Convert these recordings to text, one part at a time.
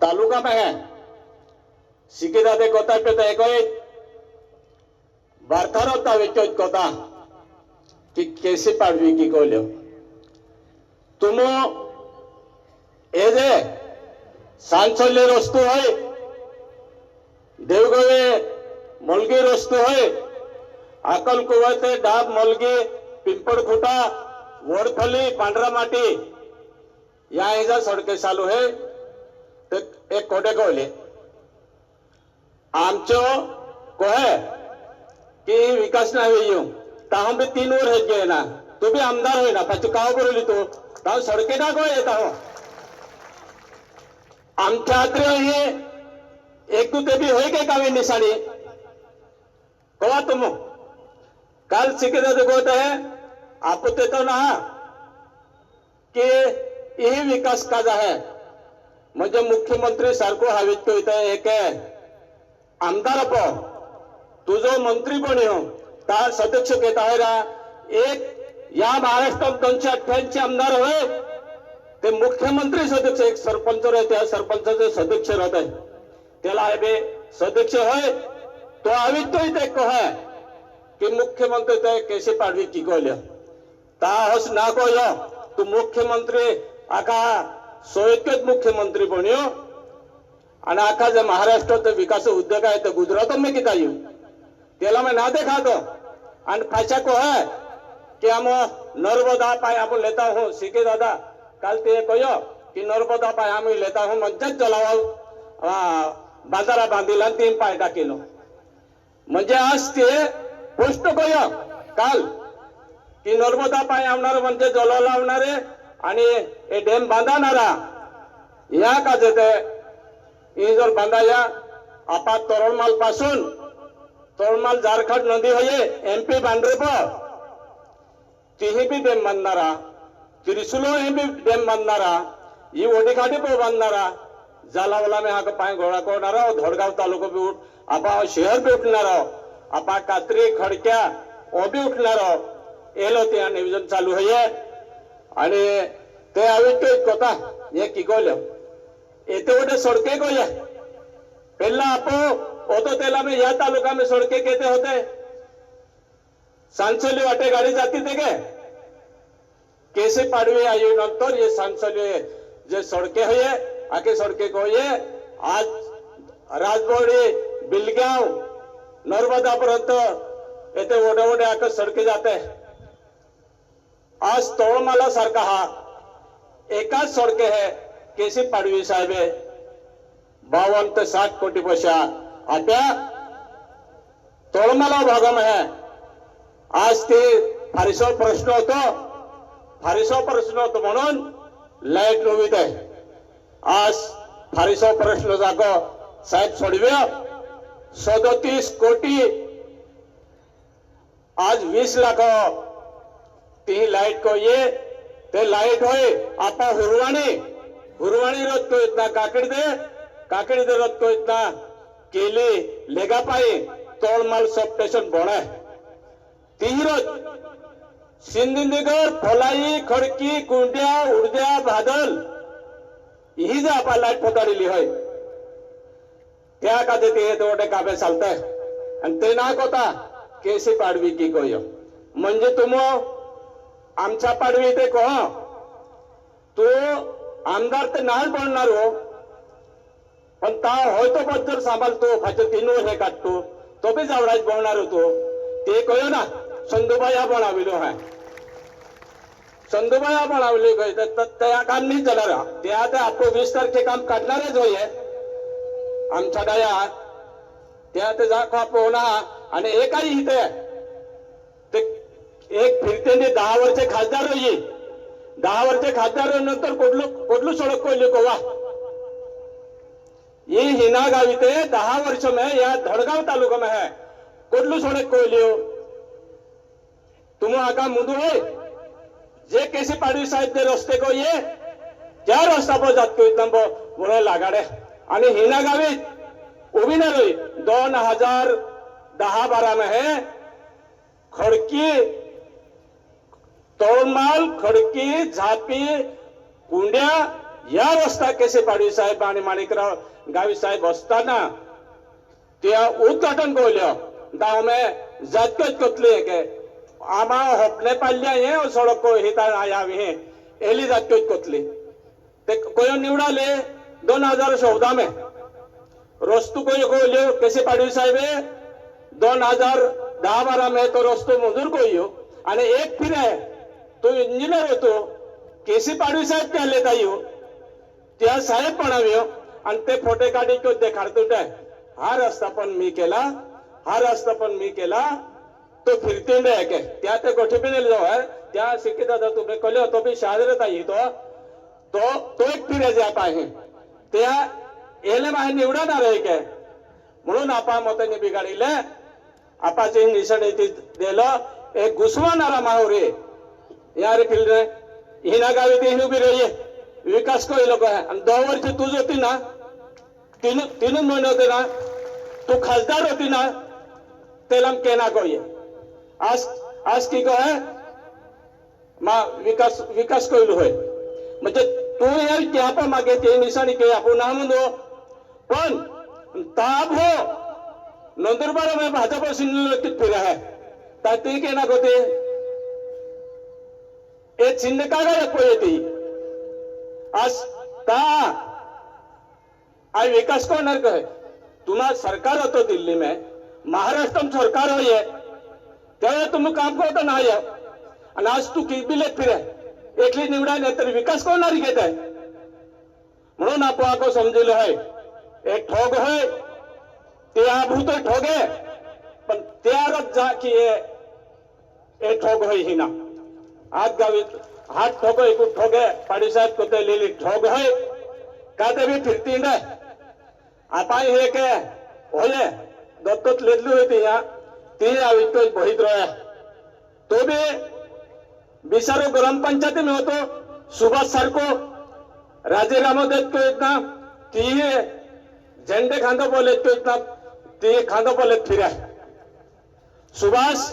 तालुका में है। शिकिदा दे कोता पे तो एक बार्थार होता विचो कोता कि कैसे पाड़वी की कोल्यो। तुम ए जे सांचल्य रस्तू है। देवगवे मलगी रस्तू है। अकल कुवते डाब मलगी पिंपळ खुटा वडफली पांढरा माटी। या ह्याच्या सडके चालू आहे एक कोटे कळले. आमचो कहे की विकास नाही येऊ ताहून बी तीन वर हेच गे ना. तू बी आमदार होईना पाचू काव करू तू. ताहून सडके ना गोय येत आहो. आमच्या हे एक तू ते बी होय काय कावे निशाणी कवा तुम? काल शिकत गोत आहे आपण ते तो ना की ही विकास काज आहे. म्हणजे मुख्यमंत्री सारखो हवीत तो इथं एक आमदार प तुझो मंत्री पण येऊ हो, ता सदस्य घेत आहे रा एक या महाराष्ट्रात दोनशे अठ्ठ्याऐंशी आमदार होय. ते मुख्यमंत्री सदस्य एक सरपंच राहते त्या सरपंचाचे सदस्य राहत आहे. त्याला आहे बे सदस्य होय. तो हवीत तो इथे कहे की मुख्यमंत्री ते कैसे पाडवी की कोल्यो ता हस ना कोयो तू मुख्यमंत्री आका सोयकेत मुख्यमंत्री बन्यो. आणि आखा जे महाराष्ट्राचा विकास उद्योग आहे तर गुजरात में किता येऊ. त्याला मैं ना देखा दो आणि फाशा को है कि हम नर्मदा पाए हम लेता हूँ. सीके दादा काल ते कहो कि नर्मदा पाए हम लेता हूँ मज्जत चलावा बाजारा बांधिला आणि तीन पाय टाकिलो. म्हणजे आज ते गोष्ट कयो. काल की नर्मदा पाय आणणार म्हणजे जल लावणारे आणि हे डॅम बांधणारा या का जेते ही जर बांधाया आपा तोरणमाल पासून तोरणमाल झारखंड नदी होये एमपी बांद्रेप तीही बी डॅम बांधणारा त्रिशुलो हे बी डॅम बांधणारा ही ओढीखाडी पण बांधणारा झालावला मी हा पाय गोळा करणारा धडगाव तालुका बी उठ आपा शहर बी उठणारा आपा कात्री खडक्या ओ बी उठणारा एलो ते नियोजन चालू आहे. आणि ते आविष्ट कोता हे किकोल्यो येते वोटे सड़के को ये आपो ओतो तेला में या तालुका में सड़के केते होते. सांसोली वाटे गाड़ी जाती थे के? कैसे पाड़वे आयु नंतर ये सांसोली जे सड़के होये आके सड़के को ये आज राजबोड़ी बिलगाव नर्मदा पर्यंत येते ओढे वोटे आके सड़के जाते. आज तोड़माला सारखा हा. एकाच सड़के है केसी पाडवी साहेब बावन ते साठ कोटी पैसा. आता तोळमाला भागम आहे आज ते फारीसो प्रश्न होतो. फारीसो प्रश्न होतो म्हणून लाइट नवीत आहे. आज फारीसो प्रश्न जागो. साहेब सोडव्यो सदोतीस कोटी. आज वीस लाख ती लाईट को ये, ते लाईट होय आता हुरवाणी। हुरवाणी रत्तो इतना काकड़ी दे काकड़ी दे रत्तो इतना केले लेगा पाए तोड़माल सब स्टेशन बड़ा है। तीरत सिंधुनगर, फलाई, खडकी, कुंड्या, उडद्या भादल ही जे आपा लाईट पोताडलेली होय त्या खाते ते तेवढे काबे चालताय आणि ते नाक होता केसी पाडवी की कोय म्हणजे तुम आमच्या पाडवी ते कह तो आमदार ते नाही बनणार हो. पण ता होतो बद्दल सांभाळतो फाचे तीन हे काढतो तो बी जावडाच बनणार होतो. ते कळ ना संदुबाया बनाविलो हाय. संदुबाया बनावली गय त्या काम नाही जाणार त्या ते आपण वीस तारखे काम काढणारच होय आमच्या डाया त्या ते जा पोहना. आणि एकाही इथे एक फिरते दहा वर्ष खासदार होई दहा वर्ष खासदार नंतर कोडलू कोडलू सडक कोयली कोवा ये हिना गावी ते दहा वर्ष में या धडगाव तालुका में है. कोडलू सड़क कोयलियो हो? तुम आका मुदू है? जे कैसे पाडवी साहेब ते रस्ते को ये? त्या रस्ता पर जात को बोले लागाडे. आणि हिना गावीत उभी ना दोन हजार दहा बारा में है. खडकी तोडमाल खडकी, झापी, कुंड्या या रस्ता केसे पाडवी साहेब आणि माणिकराव? गावी साहेब असताना त्या उद्घाटन कोल्यो गाँव में जातकत कोतले के आमा होपने पाल्या हे सड़क को हिता आया हे. एली जातकत कोतले ते कोयो निवडाले? दोन हज़ार चौदा में. रस्तू कोयो कोल्यो केसे पाडवी साहेबे? दोन हज़ार दहा बारा में तो रस्तो मंजूर कोयो आणि एक फिरे तो इंजिनियर होतो केसी पाडवी साहेब केले ताईयो हो. त्या साहेब म्हणाव्यो हो. आणि ते फोटे काढी तो देखाडतो हा रस्ता पण मी केला. हा रस्ता पण मी केला. तो फिरते रे के त्या ते गोठी पिनेल जो आहे त्या शिकित दादा तुम्ही कळले तो बी हो. शादरत आहे तो. तो तो एक फिरे जात आहे. त्या एले माहे निवडणार आहे के म्हणून आपा मताने बिघाडिले. आपाचे निशाण येते दिलं. एक घुसवणारा माहोरे यार फिल्ड हिना गावे ते हिन उभी रहिये. विकास कोई लोक आहे आणि दोन वर्ष तूच होती ना तीन तीन महिने होते ना तू खासदार होती ना तेलाम केना कोई आज आज की को है? मा विकास विकास कोईल है? म्हणजे तू यार क्या पण मागे ते निशाणी के आपण नाम दो. पण ताब हो. नंदुरबार में भाजपा सिंधुलीत फिरा है. ताती के ना हे चिन्ह का गए कोई ती? आज का? आज विकास कोण है तुम्हा सरकार होतो दिल्ली में. महाराष्ट्र में सरकार होय त्यावेळेला तुम्ही काम करतो नाही आणि आज तू किबिलेत फिरे. एकली निवडा नाही तर विकास कोणारी घेत आहे? म्हणून आपण आपण समजलं आहे. एक ठोग होय. ते आभूत ठोगे पण त्यारच जा की हे ठोग होय ही ना आज गावीत हात ठोगो एकू ठोगे पाडीसाहेब कोते लिहिली? ठोग होय का ते बी फिरती ना? आता हे के होले दत्तत लेदली होती या. ती आवितो बहित रहा तो भी बिसारो ग्राम पंचायती में होतो. सुभाष सारको राजे रामोदेत तो इतना ती झेंडे खांदो बोले तो इतना ती खांदो बोले फिरा सुभाष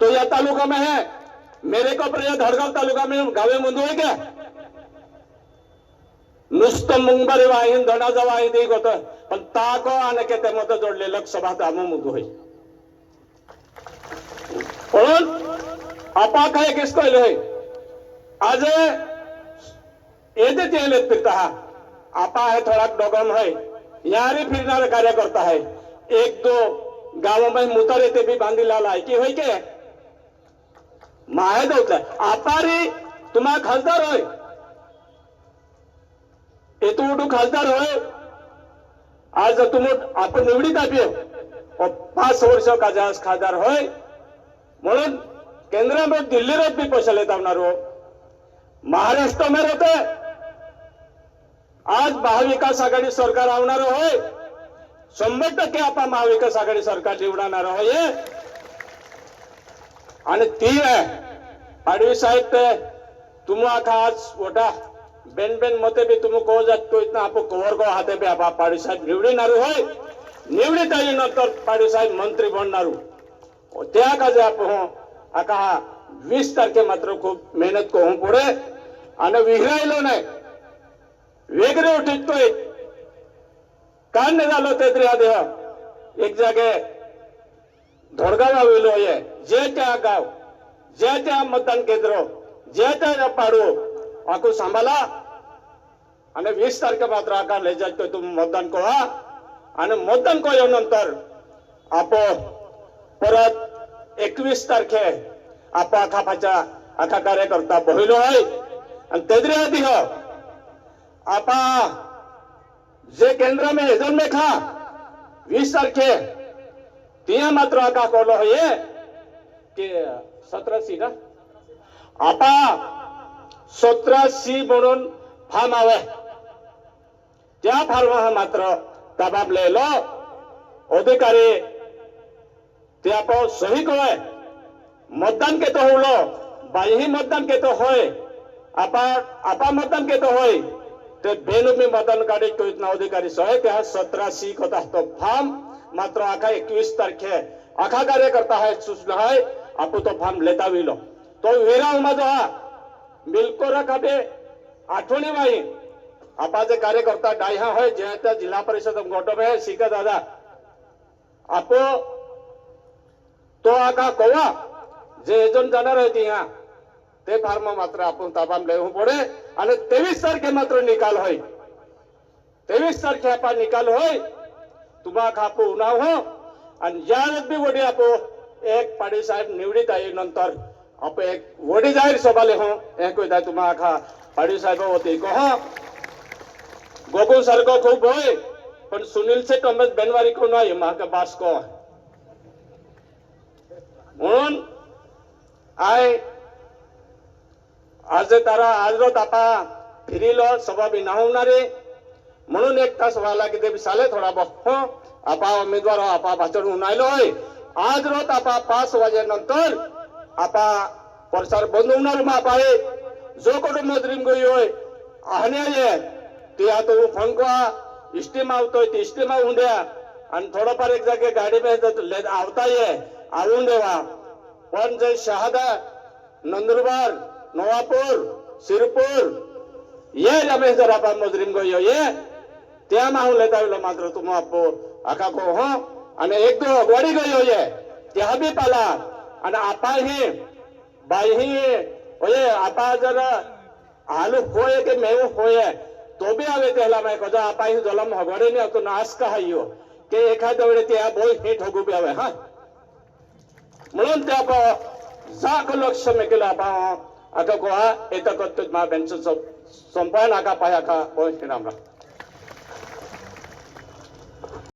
तो या तालुका में है. मेरे को धड़गाव तालुका मे गावे मुंदू है क्या? नुसतं मुंबरी वाहिन धडाचा वाहिन एक होत। पण ताको आणि के ते मत जोडले लोकसभा दामो मुंदू होय म्हणून आपा काय केस कळले आज येते ते फिरता हा आपा है थोड़ा डोगम है यारी फिरणार कार्यकर्ता है। एक दो गावों में मुतर येते भी बांधी लाला है की होय के माया माहे आता रे तुम्हा खासदार होय. येतो उठू खासदार होय. आज तुम्ही आपण निवडीत आप्यो पाच वर्ष काजा खासदार होय. म्हणून केंद्रामध्ये दिल्लीत पैसा पैशाले धावणार हो. महाराष्ट्र में रहते आज महाविकास आघाडी सरकार आवणार होय. शंभर टक्के आपण महाविकास आघाडी सरकार निवडणार होय आणि ती आहे. पाडवी साहेब ते तुम आखा आज वोटा. बेन बेन मते भी तुम को जातो इतना आपको कवर को हाते भी आप पाडवी साहेब निवडणार होय. निवडीत नंतर पाडवी साहेब मंत्री बनणार त्या काजे आपण हो. आका हा वीस तारखे मात्र खूप मेहनत करून पुढे. आणि विहिरायलो नाही. वेगळे उठितोय. कान नाही झालं ते तरी देह एक जागे धोडगाव आविलो आहे. जे त्या गाव जे त्या मतदान केंद्र जे त्या पाडू आकू सांभाळा. आणि वीस तारखे मात्र आकार लय जातो तुम्ही मतदान करा. आणि मतदान नंतर आपण परत एकवीस तारखे आपा आखापाच्या आखा कार्यकर्ता बहिलो आहे. आणि तेदरे आधी हो. आपा जे केंद्र में एजन मे खा वीस तारखे तिया मात्र आका कोलो है ते सतरा सी ना आपा सतरा सी म्हणून फार्म आवे त्या फार्म मात्र दबाबलेलो अधिकारी ते आपण सही कळे मतदान केतो होलो बाईही मतदान केतो होय. आपा आपा मतदान केतो होय. ते बेनुमी मतदान काढी तो अधिकारी सहे त्या सतरा सी तो फार्म मात्र आखा एकवीस तारखे. आखा कार्यकर्ता है सूचना है आपण तो फार्म लेता विलो तो विरा माझा हा बिलको रखाबे आठवणी माही आपाचे कार्यकर्ता डायहा होय जे त्या जिल्हा परिषद गोटोबे शिकत दादा आपो तो आका कवा जे एजन जाणार आहे तिहा ते फार्म मात्र आपण ताबाम लेवू पडे आणि तेवीस तारखे मात्र निकाल होय तेवीस तारखे आपा निकाल होय तुम्हा खापो उन्हाव हो आणि ज्या बी वडी आपो एक पाडी साहेब निवडीत आहे नंतर. आप एक वडी जाहीर सभाले हो. एक कोयता तुम्हा खा पाडी साहेब होते. कह हो. गोकुळ सारखं खूप होय. पण सुनील से कमत बेनवारी को नाही महाका बास को. म्हणून आय आज तारा आज तापा फिरिलो सभा बी नावणारे. म्हणून एक सभा व्हायला ते साले थोडा बघ. हो. आपा उमेदवार हो, आपा भाषण उन्हायलो होय. आज रोज आपा पाच वाजेनंतर आपा प्रचार बंद होणार मग आहे. जो कोण मदरीम गई होय आहने ये ते आता फोन इस्टीम आवतोय ते इस्टीम आवून द्या. आणि थोडंफार एक जागे गाडी पे आवता ये आवून देवा. पण जे शहादा नंदुरबार नवापूर सिरपूर ये रमेश जर आपण मजरीम गयो ये. त्या माहून लेता येईल मात्र तुम आपो आका को हो? आणि एक दो गोडी गयो ये त्या बी पाला आणि आपा ही बाई ही ओये आपा जर आलू होय के मेव होय तो बी आवे त्याला माहिती कजा आपा ही जलम हगडे ने तो नाश का हायो के एखाद्या वेळे त्या बोय हे ठगू बी आवे हा म्हणून त्या आपण जाक लक्ष मे केलं आपण आता गोवा येतं करतो मा बेंच संपायन आका पाय आका ओय श्रीराम राम